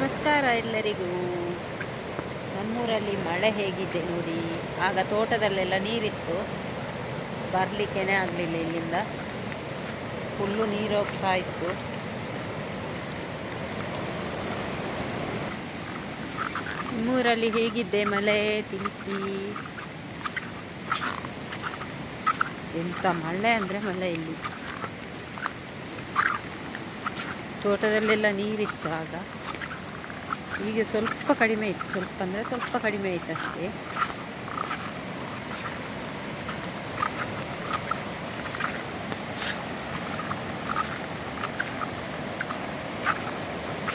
ನಮಸ್ಕಾರ ಎಲ್ಲರಿಗೂ. ನಮ್ಮೂರಲ್ಲಿ ಮಳೆ ಹೇಗಿದೆ ನೋಡಿ. ಆಗ ತೋಟದಲ್ಲೆಲ್ಲ ನೀರಿತ್ತು. ಬರಲಿಕ್ಕೇನೆ ಆಗಲಿಲ್ಲ ಇಲ್ಲಿಂದ. ಫುಲ್ಲು ನೀರು ಹೋಗ್ತಾ ಇತ್ತು. ನಮ್ಮೂರಲ್ಲಿ ಹೇಗಿದ್ದೆ ಮಳೆ? ತಿಳಿಸಿ. ಎಂಥ ಮಳೆ ಅಂದರೆ ಮಳೆ ಇಲ್ಲಿ. ತೋಟದಲ್ಲೆಲ್ಲ ನೀರಿತ್ತು ಆಗ. ಈಗ ಸ್ವಲ್ಪ ಕಡಿಮೆ ಇತ್ತು, ಸ್ವಲ್ಪ ಅಂದರೆ ಸ್ವಲ್ಪ ಕಡಿಮೆ ಆಯಿತು ಅಷ್ಟೇ.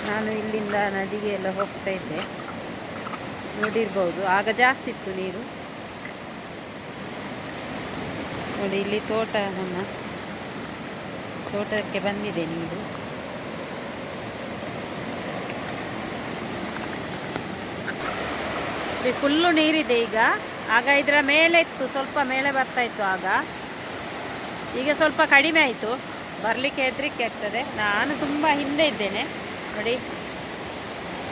ನಾನು ಇಲ್ಲಿಂದ ನದಿಗೆ ಎಲ್ಲ ಹೋಗ್ತಾ ಇದ್ದೆ. ನೋಡಿರ್ಬೋದು, ಆಗ ಜಾಸ್ತಿ ಇತ್ತು ನೀರು. ನೋಡಿ, ಇಲ್ಲಿ ತೋಟ ನಮ್ಮ ತೋಟಕ್ಕೆ ಬಂದಿದೆ ನೀರು. ಫುಲ್ಲು ನೀರಿದೆ ಈಗ. ಆಗ ಇದರ ಮೇಲೆ ಇತ್ತು, ಸ್ವಲ್ಪ ಮೇಲೆ ಬರ್ತಾ ಇತ್ತು ಆಗ. ಈಗ ಸ್ವಲ್ಪ ಕಡಿಮೆ ಆಯಿತು. ಬರಲಿಕ್ಕೆ ಹೆದರಿಕೆ ಆಗ್ತದೆ. ನಾನು ತುಂಬ ಹಿಂದೆ ಇದ್ದೇನೆ. ನೋಡಿ,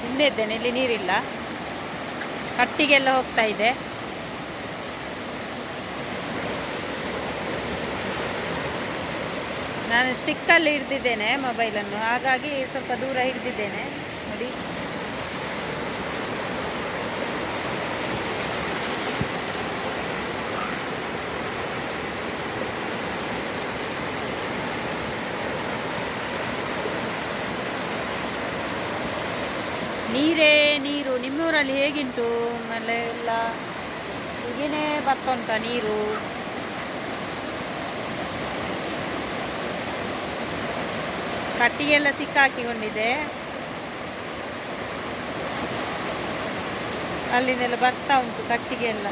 ಹಿಂದೆ ಇದ್ದೇನೆ, ಇಲ್ಲಿ ನೀರಿಲ್ಲ. ಕಟ್ಟಿಗೆಲ್ಲ ಹೋಗ್ತಾ ಇದೆ. ನಾನು ಸ್ಟಿಕ್ಕಲ್ಲಿ ಹಿಡ್ದಿದ್ದೇನೆ ಮೊಬೈಲನ್ನು ಹಾಗಾಗಿ ಸ್ವಲ್ಪ ದೂರ ಹಿಡ್ದಿದ್ದೇನೆ. ನೋಡಿ. ನೀರೇ, ನೀರು ನಿಮ್ಮೂರಲ್ಲಿ ಹೇಗಿಂಟು? ಆಮೇಲೆ ಎಲ್ಲ ಈಗೇನೇ ಬರ್ತಂತ ನೀರು? ಕಟ್ಟಿಗೆಲ್ಲ ಸಿಕ್ಕಾಕಿಕೊಂಡಿದೆ. ಅಲ್ಲಿಂದೆಲ್ಲ ಬರ್ತಾ ಉಂಟು ಕಟ್ಟಿಗೆ ಎಲ್ಲ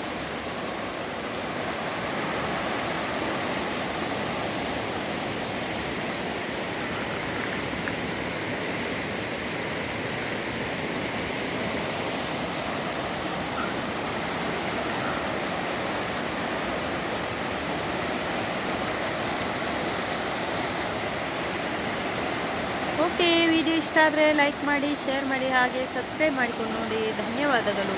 ಓಕೆ ವಿಡಿಯೋ ಇಷ್ಟ ಆದರೆ ಲೈಕ್ ಮಾಡಿ ಶೇರ್ ಮಾಡಿ ಹಾಗೆ ಸಬ್ಸ್ಕ್ರೈಬ್ ಮಾಡಿಕೊಂಡು ನೋಡಿ. ಧನ್ಯವಾದಗಳು.